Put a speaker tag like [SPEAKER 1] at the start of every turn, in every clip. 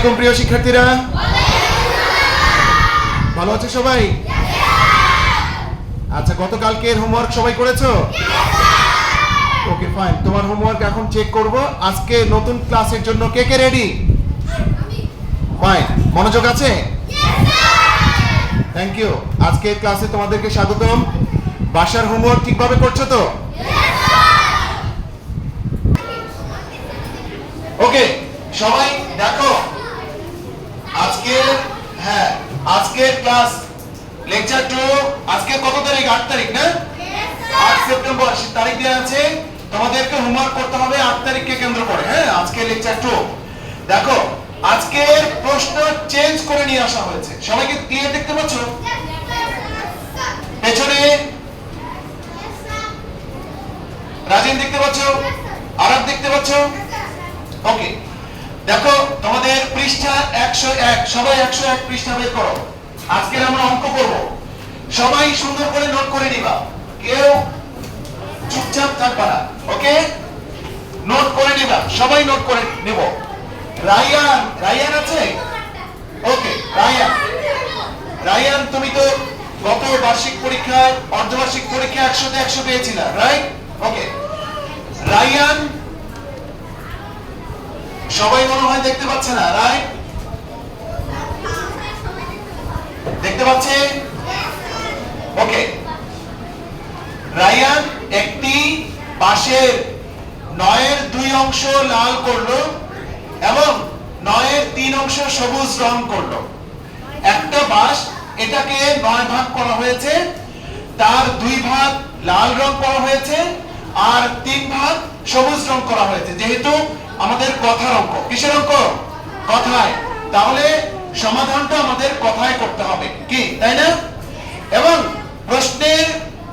[SPEAKER 1] আলাইকুম প্রিয় শিক্ষার্থীরা। ভালো আছে সবাই? আচ্ছা গতকালকের হোমওয়ার্ক সবাই করেছ? ওকে ফাইন তোমার হোমওয়ার্ক এখন চেক করব। আজকে নতুন ক্লাসের জন্য কে কে রেডি ফাইন মনোযোগ আছে? থ্যাংক ইউ আজকের ক্লাসে তোমাদেরকে স্বাগতম। বাসার হোমওয়ার্ক ঠিকভাবে করছ তো? ওকে সবাই, দেখো। আজকে হ্যাঁ আজকের ক্লাস লেকচার টু আজকে কত তারিখ? আট তারিখ, না? আট সেপ্টেম্বর তারিখ দেওয়া আছে। তোমাদেরকে হোমওয়ার্ক করতে হবে আট তারিখকে কেন্দ্র করে হ্যাঁ? আজকে লেকচার টু দেখো, আজকের প্রশ্ন চেঞ্জ করে নিয়ে আসা হয়েছে। সবাইকে ক্লিয়ার দেখতে পাচ্ছ? পেছনে। রাজেন দেখতে পাচ্ছ? আরব দেখতে পাচ্ছ? ওকে। দেখো, তোমাদের পৃষ্ঠা একশো এক, সবাই একশো এক পৃষ্ঠা বের করো। আজকের আমরা অঙ্ক করব। সবাই সুন্দর করে নোট করে নিবা। কেউ চুপচাপ থাকবা না, ওকে? নোট করে নিবা, সবাই নোট করে নেব। রায়ান রায়ান আছে? ওকে, রায়ান। রায়ান, তুমি তো গত বার্ষিক পরীক্ষায়, অর্ধবার্ষিক পরীক্ষা একশোতে একশো পেয়েছিলা রাইট ওকে। রায়ান সবাই মনে হয় দেখতে পাচ্ছে না রাইট দেখতে পাচ্ছে? ওকে রায়ান একটি বাঁশের নয়ের দুই অংশ লাল করল এবং নয়ের তিন অংশ সবুজ রং করল। একটা বাঁশ, এটাকে নয় ভাগ করা হয়েছে, তার দুই ভাগ লাল রং করা হয়েছে, আর তিন ভাগ সবুজ রং করা হয়েছে। যেহেতু আমাদের কথার অঙ্ক। কিসের অঙ্ক? কথায়। তাহলে সমাধানটা আমাদের কথায় করতে হবে। কি, তাই না? এবং প্রশ্নের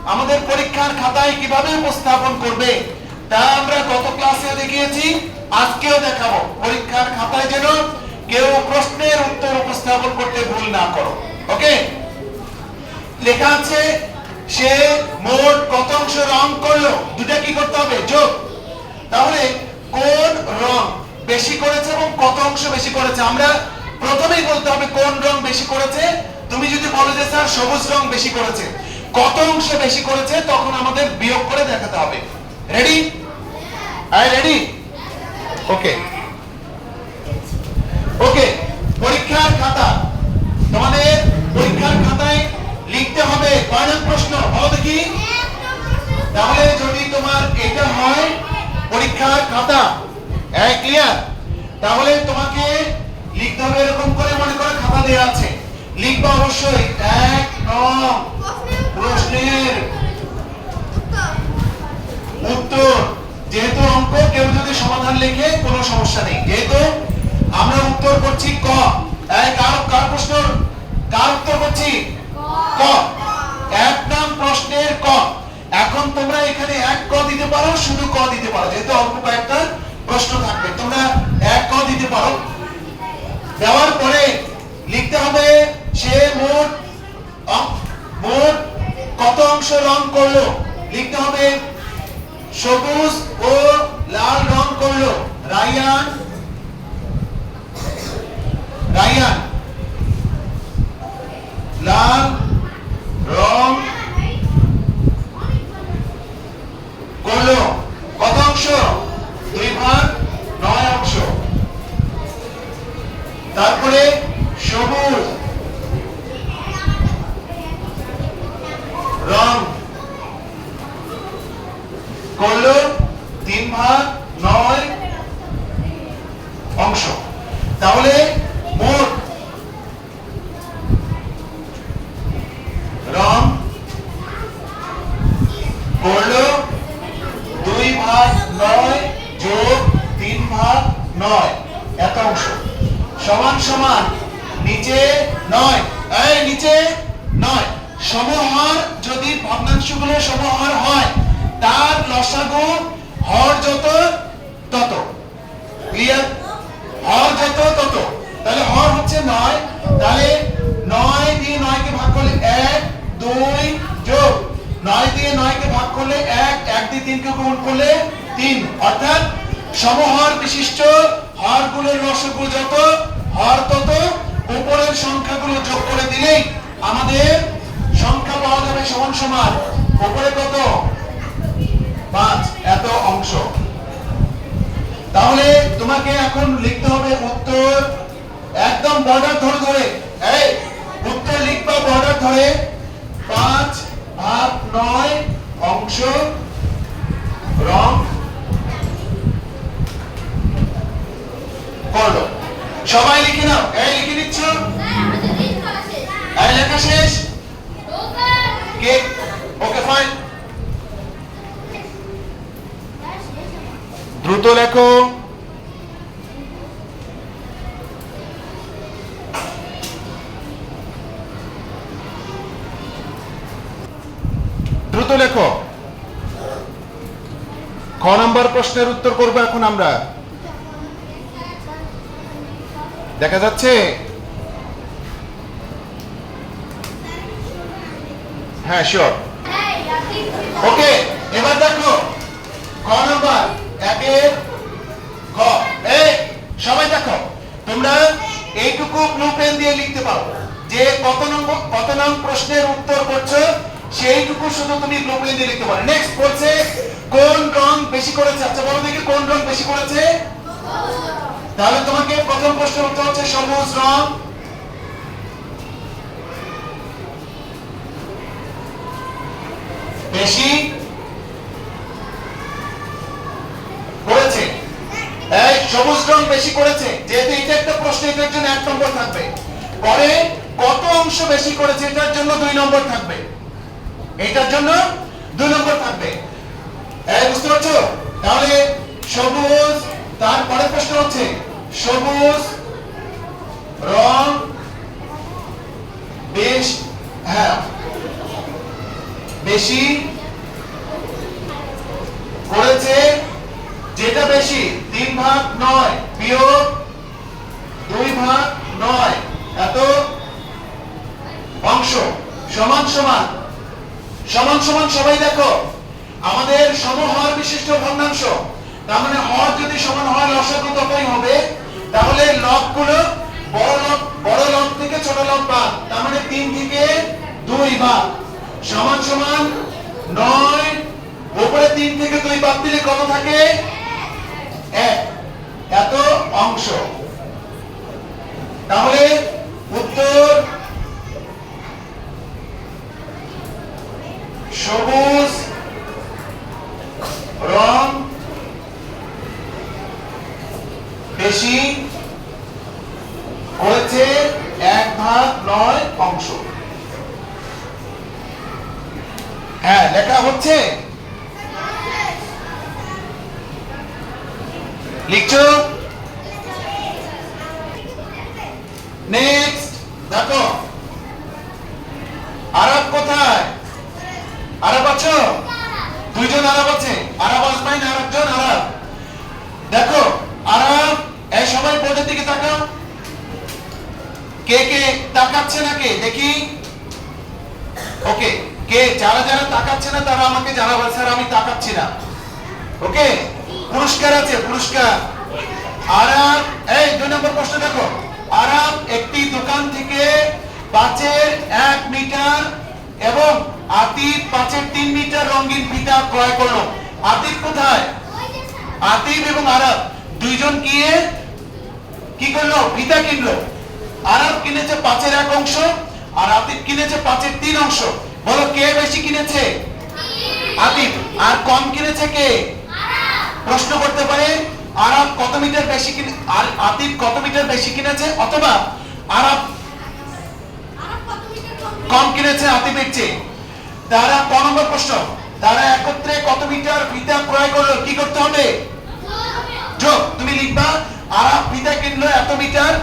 [SPEAKER 1] আমাদের পরীক্ষার খাতায় কীভাবে উপস্থাপন করবে, তা আমরা গত ক্লাসে দেখিয়েছি। আজকেও দেখাবো। পরীক্ষার খাতায় যেন কেউ প্রশ্নের উত্তর উপস্থাপন করতে ভুল না করো। ওকে? লেখা আছে, সে মোট কত অংশ রং করল? দুটা কি করতে হবে? যোগ। তাহলে কোন রং বেশি করেছে এবং কত অংশ বেশি করেছে? আমরা প্রথমেই বলতে হবে কোন রং বেশি করেছে। তুমি যদি বলো যে স্যার সবুজ রং বেশি করেছে। কত অংশ বেশি করেছে তখন আমাদের বিয়োগ করে দেখাতে হবে। Ready I ready okay okay পরীক্ষার খাতা। তোমাদের পরীক্ষার খাতায় লিখতে হবে কয় প্রশ্ন? বলো দেখি। তাহলে যদি তোমার এটা হয় পরীক্ষার খাতা। হ্যাঁ ক্লিয়ার তাহলে তোমাকে লিখতে হবে এরকম করে মনে করো খাতা দেওয়া আছে। লিখবা অবশ্যই। এক নং প্রশ্নের উত্তর। যেহেতু অঙ্ক কেউ যদি সমাধান লিখে কোনো সমস্যা নেই। যেহেতু আমরা উত্তর করছি ক। কার কার প্রশ্ন? কার উত্তর করছি? ক এক নাম প্রশ্নের ক এখন তোমরা এখানে এক ক দিতে পারো, শুধু ক দিতে পারো। যেহেতু অল্প কয়েকটা প্রশ্ন থাকবে। তোমরা এক ক দিতে পারো। দেওয়ার পরে লিখতে হবে সে মোট মোট কত অংশ রং করল? লিখতে হবে সবুজ ও লাল রং করল। রায়ান রায়ান লাল রং করল কত অংশ দুই ভাগ নয় অংশ তারপরে সবুজ রং করল তিন ভাগ নয় অংশ তাহলে মোট রং করল দুই ভাগ নয় যোগ তিন ভাগ নয় এত অংশ সমান। নিচে নয়। এই, নিচে নয়। সমহর যদি ভগ্নাংশগুলো সমহর হয়, তার লসাগু হর যত তত। ক্লিয়ার হর যত তত। তাহলে হর হচ্ছে নয়। তাহলে নয় দিয়ে নয়কে ভাগ করলে এক, দুই যোগ। নয় দিয়ে নয়কে ভাগ করলে এক এক দিয়ে তিনকে গুণ করলে তিন। অর্থাৎ সমহর বিশিষ্ট হরগুলোর লসগু যত হর সংখ্যাগুলো যোগ করে দিলেই আমাদের সংখ্যা পাওয়া যাবে সমান সমান। উপরে কত? পাঁচ, এত অংশ। তাহলে তোমাকে এখন লিখতে হবে উত্তর একদম বর্ডার ধরে ধরে। এই, উত্তর লিখবা বর্ডার ধরে। পাঁচ, ভাগ নয়, অংশ। রং করল সবাই লিখে নাও। এই, লিখে নিচ্ছ এই, লেখা শেষ? কে? ওকে ফাইন দ্রুত লেখো। দ্রুত লেখো। খ নম্বর প্রশ্নের উত্তর করব এখন আমরা। দেখা যাচ্ছে? হ্যাঁ শিওর ওকে এবার দেখো, ক নাম্বার? একের ক। এই, সবাই দেখো, তোমরা এইটুকু ব্লু পেন দিয়ে লিখতে পারো যে কত নম্বর, কত নং প্রশ্নের উত্তর করছ, সেইটুকু শুধু তুমি ব্লু পেন দিয়ে লিখতে পারো। নেক্সট বলছে, কোন রং বেশি করেছে? আচ্ছা বলো দেখি, কোন রং বেশি করেছে? তাহলে তোমাকে প্রথম প্রশ্নের উত্তর হচ্ছে সবুজ রং। বেশি? করেছে। এই, সবুজ রং বেশি করেছে। যেহেতু এটা একটা প্রশ্ন, এটার জন্য এক নম্বর থাকবে। পরে কত অংশ বেশি করেছে, এটার জন্য দুই নম্বর থাকবে। এটার জন্য দুই নম্বর থাকবে। বুঝতে পারছ? তাহলে সবুজ তারপরে প্রশ্ন হচ্ছে সবুজ, রং, বেশ হ্যাঁ বেশি করেছে যেটা বেশি, তিন ভাগ নয়, বিয়োগ দুই ভাগ নয়, এত অংশ, সমান সমান সমান সমান সবাই দেখো, আমাদের সমহর বিশিষ্ট ভগ্নাংশ, তার মানে হর যদি সমান হয়, লসাগু ততই হবে তাহলে লবগুলো বড় লব বড় লব থেকে ছোট লব বাদ। তার মানে তিন থেকে দুই বাদ। সমান সমান নয়। উপরে তিন থেকে দুই বাদ দিলে কত থাকে? এক। এত অংশ। তাহলে উত্তর সবুজ রং বেশি হয়েছে এক ভাগ নয় অংশ। হ্যাঁ লেখা হচ্ছে? লিখছো নেক্সট দেখো আরব কোথায় আরব আছো দুইজন আরব আছে আরব আসমাইন আরেকজন আরব দেখো আরব এই সবাই বোর্ডের দিকে তাকাও কে কে তাকাচ্ছে না কে দেখি ওকে কে যারা যারা তাকাচ্ছে না তারা আমাকে জানাবেন স্যার আমি তাকাচ্ছি না ওকে পুরস্কার আছে, পুরস্কার। আরাম, এই দুই নম্বর প্রশ্ন দেখো। আরাম একটি দোকান থেকে পাঁচের এক মিটার এবং আতিফ পাঁচের তিন মিটার রঙিন ফিতা ক্রয় করল। আতিফ কোথায়? আতিফ এবং আরব দুইজন গিয়ে কি করল? ফিতা কিনলো। আরব কিনেছে পাঁচের এক অংশ আর আতিফ কিনেছে পাঁচের তিন অংশ। বলো, কে বেশি কিনেছে? আতিফ। আর কম কিনেছে কে? প্রশ্ন করতে পারে, আরব কত মিটার বেশি কিনে আর আতিফ কত মিটার বেশি কিনেছে, অথবা আরব কম কিনেছে আতিফের চেয়ে? তারা ক নম্বর প্রশ্ন। তারা একত্রে কত মিটার ফিতা ক্রয় করল, কি করতে হবে? যোগ, তুমি লিখবা, আরাব ফিতা কিনলো এত মিটার,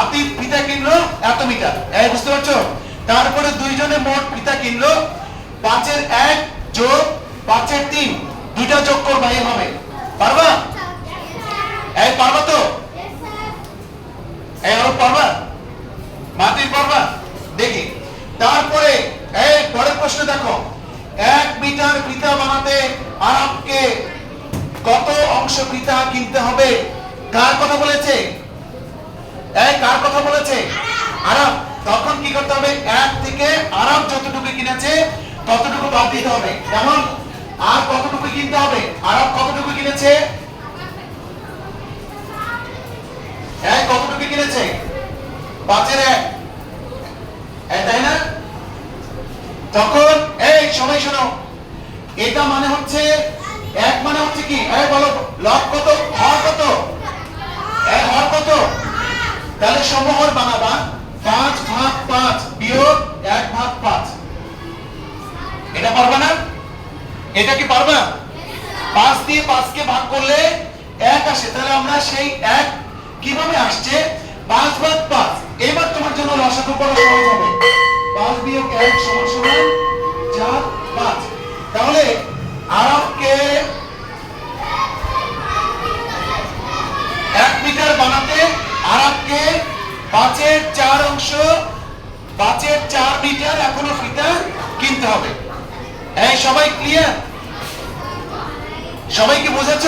[SPEAKER 1] আতিফ ফিতা কিনলো এত মিটার। এই বুঝতে পারছ? তারপরে দুইজনে মোট ফিতা কিনলো, পাঁচের এক যোগ পাঁচের তিন। দুইটা যোগ করবা এইভাবে পারবা? এই পারবা তো? এই আরও পারবা? মাটির পারবা? দেখি। তারপরে এই পরের প্রশ্ন দেখো। এক মিটার ফিতা বানাতে আরবকে কত অংশ ফিতা কিনতে হবে? কার কথা বলেছে? এই কার কথা বলেছে? আরব তখন কি করতে হবে? এক থেকে আরব যতটুকু কিনেছে ততটুকু বাদ দিতে হবে। যেমন আর কতটুকু কিনতে হবে? আরব কতটুকু কিনেছে? এক কতটুকু কিনেছে? পাঁচের এক তাই না? তখন, এই সময় শোনো। এটা মানে হচ্ছে, এক মানে হচ্ছে কি? বলো কত? হর কত? এক হর কত? তাহলে সমহর বানাবা। পাঁচ ভাগ পাঁচ বিয়োগ এক ভাগ পাঁচ। এটা পারবা না? এটা কি পারবা? পাঁচ দিয়ে পাঁচকে ভাগ করলে এক আসে। তাহলে আমরা সেই এক কীভাবে আসছে? পাঁচ ভাগ পাঁচ। এবার তোমার জন্য রসাদ করা সহজ হবে পাঁচ বিয়োগ এক সমান সমান চার পাঁচ তাহলে আরবকে এক মিটার বানাতে আরবকে পাঁচের চার অংশ পাঁচের চার মিটার এখনও ফিতা কিনতে হবে এই সবাই ক্লিয়ার সবাই কি বুঝেছ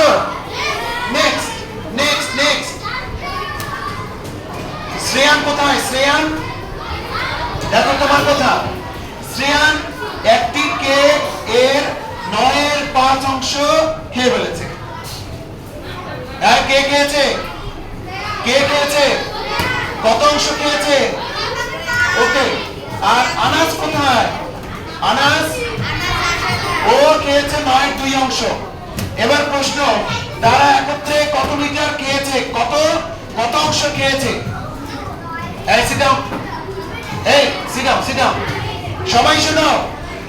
[SPEAKER 1] নেক্সট নেক্সট নেক্সট শ্রেয়ান কোথায়? শ্রেয়ান? দেখো তোমার কথা। শ্রেয়ান একটি কে এর নয়ের পাঁচ অংশ খেয়ে ফেলেছে হ্যাঁ কে খেয়েছে? কে খেয়েছে? কত অংশ খেয়েছে? ওকে আর আনাজ কোথায়? আনাজ ও খেয়েছে নয়ের দুই অংশ। এবার প্রশ্ন, তারা একত্রে কত লিটার খেয়েছে? কত? কত অংশ খেয়েছে? সবাই শোনো,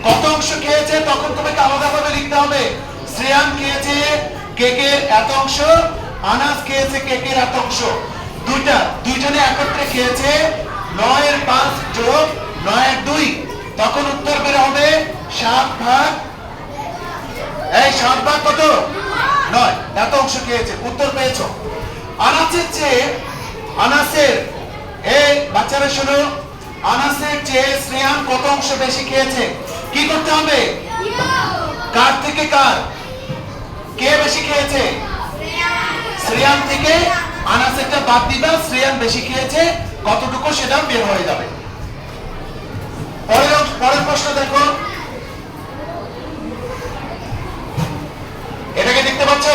[SPEAKER 1] কত অংশ খেয়েছে তখন তোমাকে আলাদাভাবে লিখতে হবে। শ্রেয়ান খেয়েছে কেকের এত অংশ আনাজ খেয়েছে কেকের এত অংশ। দুইটা, দুইজনে একত্রে খেয়েছে নয়ের পাঁচ যোগ, নয়ের দুই। তখন উত্তর বের হবে সাত ভাগ এই সাত ভাগ কত? নয়। এত অংশ খেয়েছে। উত্তর পেয়েছ। আনাসের চেয়ে, আনাসের এই বাচ্চারা আনাসের চেয়ে কত অংশ বেশি খেয়েছে? কি করতে হবে? কার থেকে কার? কে বেশি খেয়েছে? শ্রেয়ান থেকে আনাসেরটা বাদ দিবা, শ্রেয়ান বেশি খেয়েছে, কতটুকু সেটা বের হয়ে যাবে। পরের পরের প্রশ্ন দেখো এটাকে দেখতে পাচ্ছ?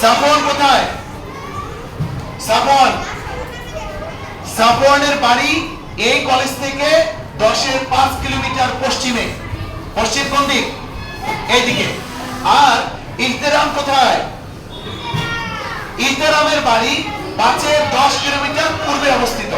[SPEAKER 1] সাফওয়ান কোথায়? সাফওয়ান। সাফওয়ানের বাড়ি এই কলেজ থেকে দশের পাঁচ কিলোমিটার পশ্চিমে। পশ্চিম কোন দিক? এইদিকে। আর ইহতেরাম কোথায়? ইহতেরামের বাড়ি পাঁচের দশ কিলোমিটার পূর্বে অবস্থিত।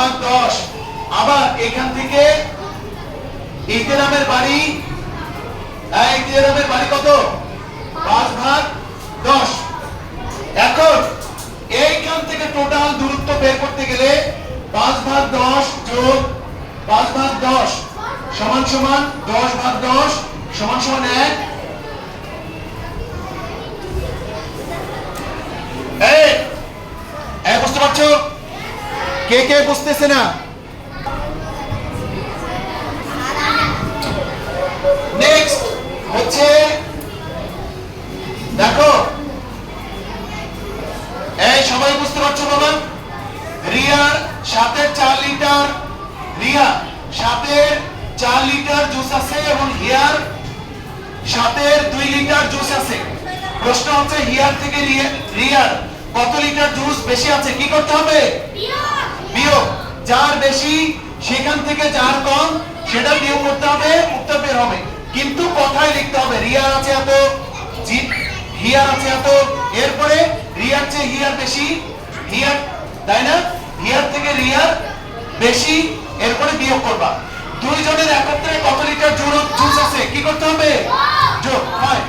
[SPEAKER 1] ভাগ দশ। আবার এখান থেকে ইহতেরামের বাড়ি, এই ইহতেরামের বাড়ি কত? পাঁচ ভাগ দশ। এখন এইখান থেকে টোটাল দূরত্ব বের করতে গেলে পাঁচ ভাগ দশ যোগ পাঁচ ভাগ দশ সমান সমান দশ ভাগ দশ সমান সমান এক। বুঝতে পারছ? কে কে বুঝতেছে না? হচ্ছে, দেখো, এই সবাই বুঝতে পারছ বাবা? রিয়ার সাথে চার লিটার, রিয়া, সাথে চার লিটার জুস আছে এবং হিয়ার সাথে দুই লিটার জুস আছে। প্রশ্ন হচ্ছে, হিয়ার থেকে রিয়া- রিয়ার কত লিটার জুস বেশি আছে? কি করতে হবে? বিয়োগ, যার বেশি, সেখান থেকে যার কম, সেটা বিয়োগ করতে হবে, উত্তর বের হবে। কিন্তু কথায় লিখতে হবে, রিয়ার আছে এত জি- হিয়ার আছে এত, এরপরে রিয়ার চেয়ে হিয়ার বেশি, হিয়ার, তাই না? হিয়ার থেকে রিয়ার বেশি, এরপরে বিয়োগ করবা। দুইজনের একত্রে কত লিটার জুস আছে? কি করতে হবে? যোগ হয়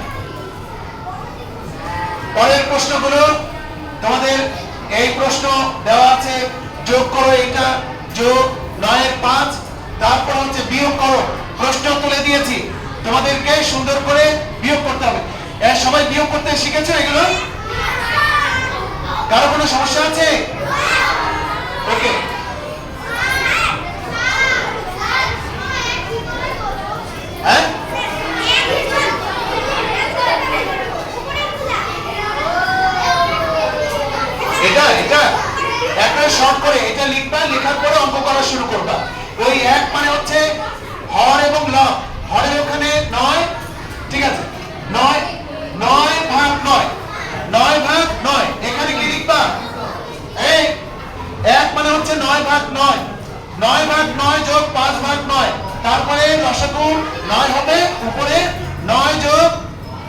[SPEAKER 1] পরের প্রশ্নগুলো তোমাদের এই প্রশ্ন দেওয়া আছে। যোগ করো এটা যোগ নয়ের পাঁচ। তারপর হচ্ছে বিয়োগ করো। প্রশ্ন তুলে দিয়েছি। তোমাদেরকে সুন্দর করে বিয়োগ করতে হবে। এর সবাই বিয়োগ করতে শিখেছো এগুলো? কারও কোনো সমস্যা আছে? ওকে হ্যাঁ এটা এটা একটা শর্ট করে এটা লিখবা লেখার পরে অঙ্ক করা শুরু করবা ওই এক মানে হচ্ছে হর এবং লব হরের ওখানে নয় ঠিক আছে নয় নয় ভাগ নয় নয় ভাগ নয় এখানে কি লিখবা এই এক মানে হচ্ছে নয় ভাগ নয় নয় ভাগ নয় যোগ পাঁচ ভাগ নয় তারপরে রসগু নয় হবে, উপরে নয় যোগ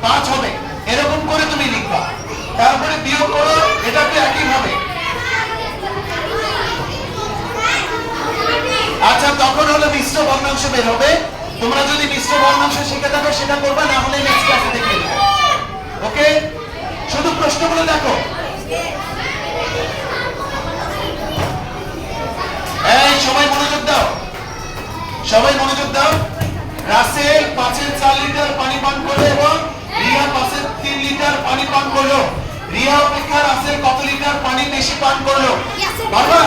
[SPEAKER 1] পাঁচ হবে। এরকম করে তুমি লিখবা। তারপরে বিয়োগ করো, এটা তো একই হবে আচ্ছা তখন হলো মিশ্র ভগ্নাংশ বের হবে। তোমরা যদি মিশ্র ভগ্নাংশ শিখে থাকো, সেটা করবে, না হলে নেক্সট ক্লাসে দেখে নেবে। ওকে শুধু প্রশ্নগুলো দেখো। এই, সবাই মনোযোগ দাও। সবাই মনোযোগ দাও। রাসেল পাঁচের চার লিটার পানি পান করল এবং রিয়া পাঁচের তিন লিটার পানি পান করল। রিয়া অপেক্ষা রাসেল কত লিটার পানি বেশি পান করল. বাবা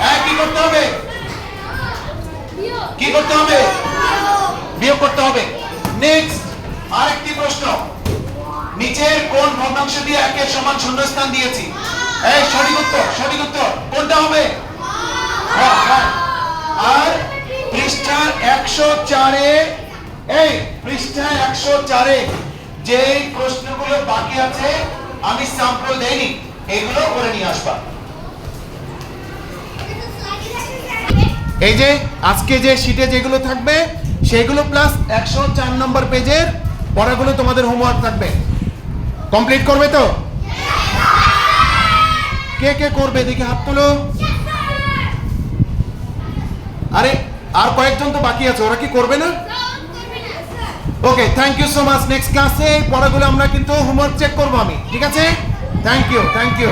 [SPEAKER 1] হ্যাঁ কি করতে হবে? কি করতে হবে? বিয়োগ করতে হবে। নেক্সট আরেকটি প্রশ্ন। নিচের কোন ভগ্নাংশ দিয়ে একের সমান শূন্যস্থান দিয়েছি? এই সঠিক উত্তর সঠিক উত্তর। কোনটা হবে? হ্যাঁ, হ্যাঁ। আর পৃষ্ঠা একশো চারে, এই পৃষ্ঠা একশো চারে যে প্রশ্নগুলো বাকি আছে, আমি স্যাম্পল দেইনি, এগুলো করে নিয়ে আসবা। এই যে, আজকে যে শিটে যেগুলো থাকবে, সেগুলো প্লাস একশো চার নম্বর পেজের পড়াগুলো তোমাদের হোমওয়ার্ক থাকবে। কমপ্লিট করবে তো? কে কে করবে? দেখি হাত তুলো। আরে আর কয়েকজন তো বাকি আছে, ওরা কি করবে না? Okay thank you so much next ক্লাসে পড়াগুলো আমরা কিন্তু হোমওয়ার্ক চেক করব আমি, ঠিক আছে? Thank you thank you